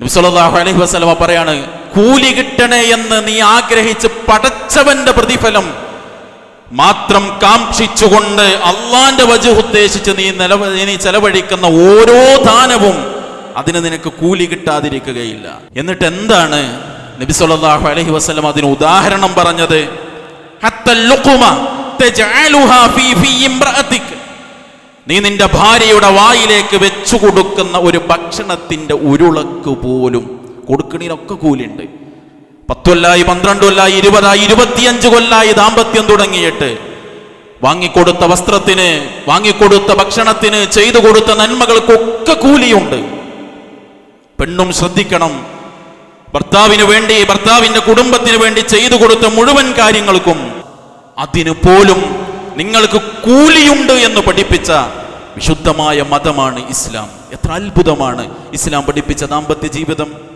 അലൈഹി വസ്ലമ പറയാണ് കൂലി കിട്ടണേ എന്ന് നീ ആഗ്രഹിച്ച് പടച്ചവന്റെ പ്രതിഫലം മാത്രം കാക്ഷിച്ചുകൊണ്ട് അള്ളാന്റെ വജു ഉദ്ദേശിച്ച് നീ നില നീ ചെലവഴിക്കുന്ന ഓരോ ദാനവും അതിന് നിനക്ക് കൂലി കിട്ടാതിരിക്കുകയില്ല. എന്നിട്ട് എന്താണ് നബി സല്ലല്ലാഹു അലൈഹി വസല്ലം അതിന് ഉദാഹരണം പറഞ്ഞത്? ഫീ നീ നിന്റെ ഭാര്യയുടെ വായിലേക്ക് വെച്ചു കൊടുക്കുന്ന ഒരു ഭക്ഷണത്തിന്റെ ഉരുളക്ക് പോലും കൊടുക്കണീനൊക്കെ കൂലുണ്ട്. പത്തൊല്ലായി പന്ത്രണ്ട് കൊല്ലായി ഇരുപതായി ഇരുപത്തിയഞ്ച് കൊല്ലായി ദാമ്പത്യം തുടങ്ങിയിട്ട് വാങ്ങിക്കൊടുത്ത വസ്ത്രത്തിന് വാങ്ങിക്കൊടുത്ത ഭക്ഷണത്തിന് ചെയ്തു കൊടുത്ത നന്മകൾക്കൊക്കെ കൂലിയുണ്ട്. പെണ്ണും ശ്രദ്ധിക്കണം. ഭർത്താവിന് വേണ്ടി ഭർത്താവിന്റെ കുടുംബത്തിന് വേണ്ടി ചെയ്തു കൊടുത്ത മുഴുവൻ കാര്യങ്ങൾക്കും അതിനു പോലും നിങ്ങൾക്ക് കൂലിയുണ്ട് എന്ന് പഠിപ്പിച്ച വിശുദ്ധമായ മതമാണ് ഇസ്ലാം. എത്ര അത്ഭുതമാണ് ഇസ്ലാം പഠിപ്പിച്ച ദാമ്പത്യ ജീവിതം.